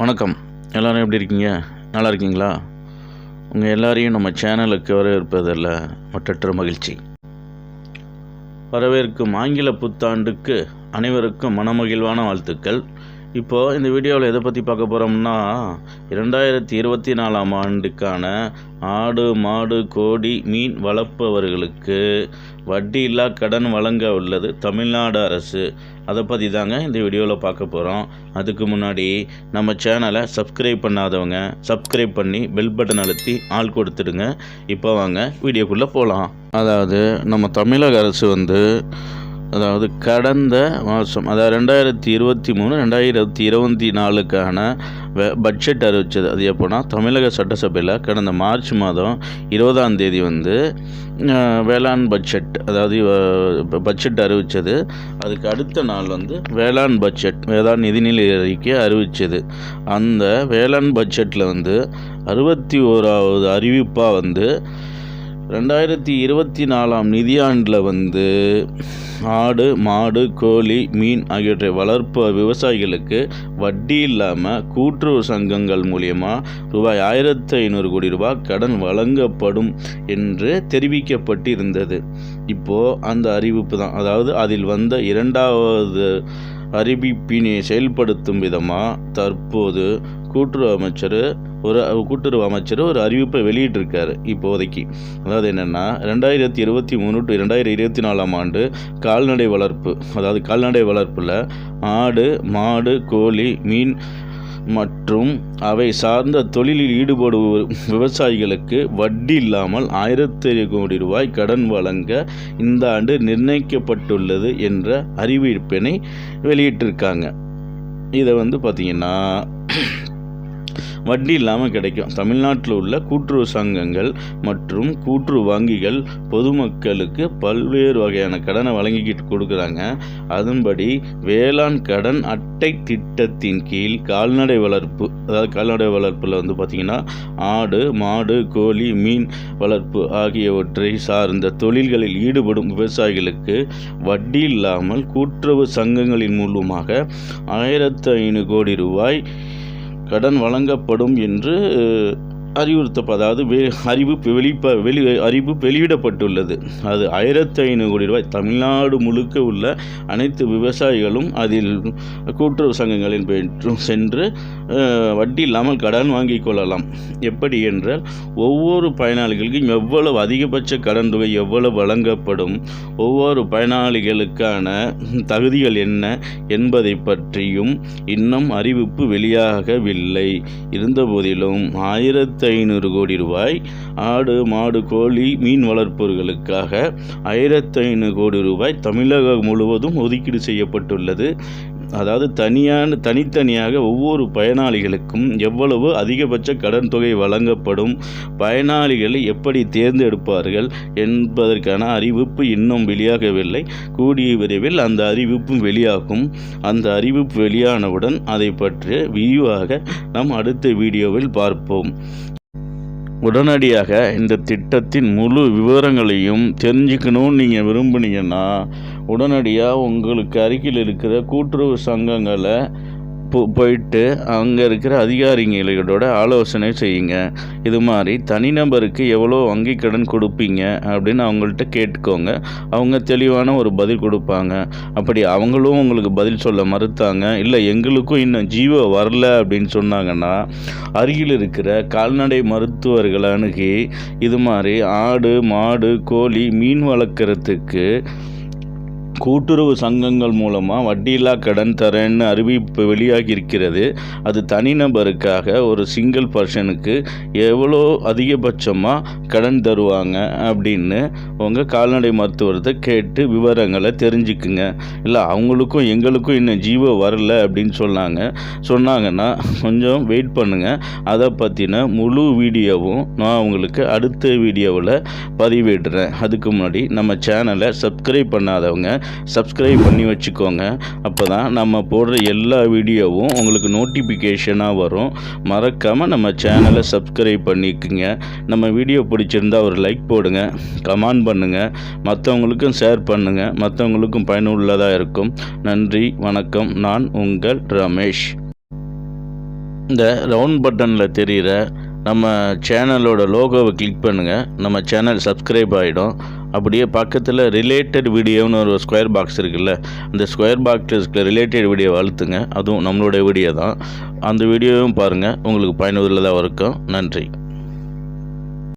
வணக்கம். எல்லோரும் எப்படி இருக்கீங்க? நல்லா இருக்கீங்களா? உங்கள் எல்லாரையும் நம்ம சேனலுக்கு வரவேற்பதில் மற்றற்ற மகிழ்ச்சி. வரவேற்கும் ஆங்கில புத்தாண்டுக்கு அனைவருக்கும் மனமகிழ்வான வாழ்த்துக்கள். இப்போது இந்த வீடியோவில் எதை பற்றி பார்க்க போகிறோம்னா இரண்டாயிரத்தி இருபத்தி நாலாம் ஆண்டுக்கான ஆடு மாடு கோடி மீன் வளர்ப்பவர்களுக்கு வட்டியில்லா கடன் வழங்க உள்ளது தமிழ்நாடு அரசு. அதை பற்றி தாங்க இந்த வீடியோவில் பார்க்க போகிறோம் அதுக்கு முன்னாடி நம்ம சேனலை சப்ஸ்கிரைப் பண்ணாதவங்க சப்ஸ்கிரைப் பண்ணி பெல் பட்டன் அழுத்தி ஆள் கொடுத்துடுங்க. இப்போ வாங்க வீடியோக்குள்ளே போகலாம் அதாவது நம்ம தமிழக அரசு வந்து அதாவது கடந்த மாதம் அதாவது ரெண்டாயிரத்தி இருபத்தி மூணு ரெண்டாயிரத்தி இருபத்தி நாலுக்கான பட்ஜெட் அறிவித்தது அது எப்போனா தமிழக சட்டசபையில் கடந்த மார்ச் மாதம் இருபதாம் தேதி வந்து வேளாண் பட்ஜெட் அதாவது பட்ஜெட் அறிவித்தது அதுக்கு அடுத்த நாள் வந்து வேளாண் பட்ஜெட் வேளாண் நிதிநிலை அறிக்கை அறிவித்தது அந்த வேளாண் பட்ஜெட்டில் வந்து அறுபத்தி ஓராவது அறிவிப்பாக வந்து ரெண்டாயிரத்தி இருபத்தி நாலாம் நிதியாண்டில் வந்து ஆடு மாடு கோழி மீன் ஆகியவற்றை வளர்ப்ப விவசாயிகளுக்கு வட்டி இல்லாமல் கூட்டுறவு சங்கங்கள் மூலியமாக ரூபாய் ஆயிரத்தி ஐநூறு கோடி ரூபாய் கடன் வழங்கப்படும் என்று தெரிவிக்கப்பட்டிருந்தது. இப்போது அந்த அறிவிப்பு தான். அதாவது அதில் வந்த இரண்டாவது அறிவிப்பினை செயல்படுத்தும் விதமாக தற்போது கூட்டுறவு அமைச்சர் ஒரு கூட்டுறவு அமைச்சர் ஒரு அறிவிப்பை வெளியிட்டிருக்காரு இப்போதைக்கு. அதாவது என்னென்னா ரெண்டாயிரத்தி இருபத்தி மூணு டு ரெண்டாயிரத்தி இருபத்தி நாலாம் ஆண்டு கால்நடை வளர்ப்பு அதாவது கால்நடை வளர்ப்பில் ஆடு மாடு கோழி மீன் மற்றும் அவை சார்ந்த தொழிலில் ஈடுபடுவோர் விவசாயிகளுக்கு வட்டி இல்லாமல் ஆயிரத்தி கோடி ரூபாய் கடன் வழங்க இந்த ஆண்டு நிர்ணயிக்கப்பட்டுள்ளது என்ற அறிவிப்பினை வெளியிட்டிருக்காங்க. இதை வந்து பார்த்திங்கன்னா வட்டி இல்லாமல் கிடைக்கும். தமிழ்நாட்டில் உள்ள கூட்டுறவு சங்கங்கள் மற்றும் கூட்டுறவு வங்கிகள் பொதுமக்களுக்கு பல்வேறு வகையான கடனை வழங்கிக்கிட்டு கொடுக்குறாங்க. அதன்படி வேளாண் கடன் அட்டை திட்டத்தின் கீழ் கால்நடை வளர்ப்பு அதாவது கால்நடை வளர்ப்பில் வந்து பார்த்திங்கன்னா ஆடு மாடு கோழி மீன் வளர்ப்பு ஆகியவற்றை சார்ந்த தொழில்களில் ஈடுபடும் விவசாயிகளுக்கு வட்டி இல்லாமல் கூட்டுறவு சங்கங்களின் மூலமாக ஆயிரத்து ஐநூறு கோடி ரூபாய் கடன் வழங்கப்படும் என்று அறிவுறுத்தப்ப அதாவது வெ அறிவிப்பு வெளிப்ப வெளி அறிவிப்பு வெளியிடப்பட்டுள்ளது. அது ஆயிரத்தி ஐநூறு கோடி ரூபாய். தமிழ்நாடு முழுக்க உள்ள அனைத்து விவசாயிகளும் அதில் கூட்டுறவு சங்கங்களின் பெற்று சென்று வட்டி இல்லாமல் கடன் வாங்கி கொள்ளலாம். எப்படி என்றால் ஒவ்வொரு பயனாளிகளுக்கும் எவ்வளவு அதிகபட்ச கடன் தொகை எவ்வளவு வழங்கப்படும் ஒவ்வொரு பயனாளிகளுக்கான தகுதிகள் என்ன என்பதை பற்றியும் இன்னும் அறிவிப்பு வெளியாகவில்லை. இருந்தபோதிலும் ஆயிரத்தி ஐநூறு கோடி ரூபாய். ஆடு மாடு கோழி மீன் வளர்ப்பவர்களுக்காக ஆயிரத்தி ஐநூறு கோடி ரூபாய் தமிழகம் முழுவதும் ஒதுக்கீடு செய்யப்பட்டுள்ளது. அதாவது தனியான தனித்தனியாக ஒவ்வொரு பயனாளிகளுக்கும் எவ்வளவு அதிகபட்ச கடன் தொகை வழங்கப்படும் பயனாளிகளை எப்படி தேர்ந்தெடுப்பார்கள் என்பதற்கான அறிவிப்பு இன்னும் வெளியாகவில்லை. கூடிய விரைவில் அந்த அறிவிப்பும் வெளியாகும். அந்த அறிவிப்பு வெளியானவுடன் அதை பற்றி விரிவாக நாம் அடுத்த வீடியோவில் பார்ப்போம். உடனடியாக இந்த திட்டத்தின் முழு விவரங்களையும் தெரிஞ்சுக்கணும்னு நீங்கள் விரும்புனீங்கன்னா உடனடியாக உங்களுக்கு அருகில் இருக்கிற கூட்டுறவு சங்கங்களை போ போயிட்டு அங்கே இருக்கிற அதிகாரிகளோட ஆலோசனை செய்யுங்க. இது மாதிரி தனிநபருக்கு எவ்வளோ வங்கி கடன் கொடுப்பீங்க அப்படின்னு அவங்கள்ட்ட கேட்டுக்கோங்க. அவங்க தெளிவான ஒரு பதில் கொடுப்பாங்க. அப்படி அவங்களும் உங்களுக்கு பதில் சொல்ல மறுத்தாங்க. இல்லை எங்களுக்கும் இன்னும் ஜீவோ வரல அப்படின்னு சொன்னாங்கன்னா அருகில் இருக்கிற கால்நடை மருத்துவர்களை அணுகி இது மாதிரி ஆடு மாடு கோழி மீன் வளர்க்குறதுக்கு கூட்டுறவு சங்கங்கள் மூலமாக வட்டியில்லா கடன் தரேன்னு அறிவிப்பு வெளியாகி இருக்கிறது அது தனிநபருக்காக ஒரு சிங்கிள் பர்சனுக்கு எவ்வளோ அதிகபட்சமாக கடன் தருவாங்க அப்படின்னு உங்கள் கால்நடை மருத்துவத்தை கேட்டு விவரங்களை தெரிஞ்சுக்குங்க. இல்லை அவங்களுக்கும் எங்களுக்கும் இன்னும் ஜீவோ வரல அப்படின்னு சொன்னாங்க. சொன்னாங்கன்னா கொஞ்சம் வெயிட் பண்ணுங்கள் அதை பற்றின முழு வீடியோவும் நான் உங்களுக்கு அடுத்த வீடியோவில் பதிவிடுறேன். அதுக்கு முன்னாடி நம்ம சேனலை சப்ஸ்கிரைப் பண்ணாதவங்க சப்ஸ்கிரைப் பண்ணி வச்சுக்கோங்க. அப்போ தான் நம்ம போடுற எல்லா வீடியோவும் உங்களுக்கு நோட்டிஃபிகேஷனாக வரும். மறக்காமல் நம்ம சேனலை சப்ஸ்கிரைப் பண்ணிக்கோங்க. நம்ம வீடியோ பிடிச்சிருந்தா ஒரு லைக் போடுங்க. கமெண்ட் பண்ணுங்கள் மற்றவங்களுக்கும் ஷேர் பண்ணுங்கள் மற்றவங்களுக்கும் பயனுள்ளதாக இருக்கும். நன்றி வணக்கம். நான் உங்கள் ரமேஷ். இந்த ரவுண்ட் பட்டனில் தெரிகிற நம்ம சேனலோட லோகோவை கிளிக் பண்ணுங்கள் நம்ம சேனல் சப்ஸ்கிரைப் ஆகிடும் அப்படியே பக்கத்தில் ரிலேட்டட் வீடியோன்னு ஒரு ஸ்கொயர் பாக்ஸ் இருக்குல்ல அந்த ஸ்கொயர் பாக்ஸில் ரிலேட்டட் வீடியோ அழுத்துங்க. அதுவும் நம்மளுடைய வீடியோ தான். அந்த வீடியோவும் பாருங்கள் உங்களுக்கு பயனுள்ளதாக இருக்கும். நன்றி.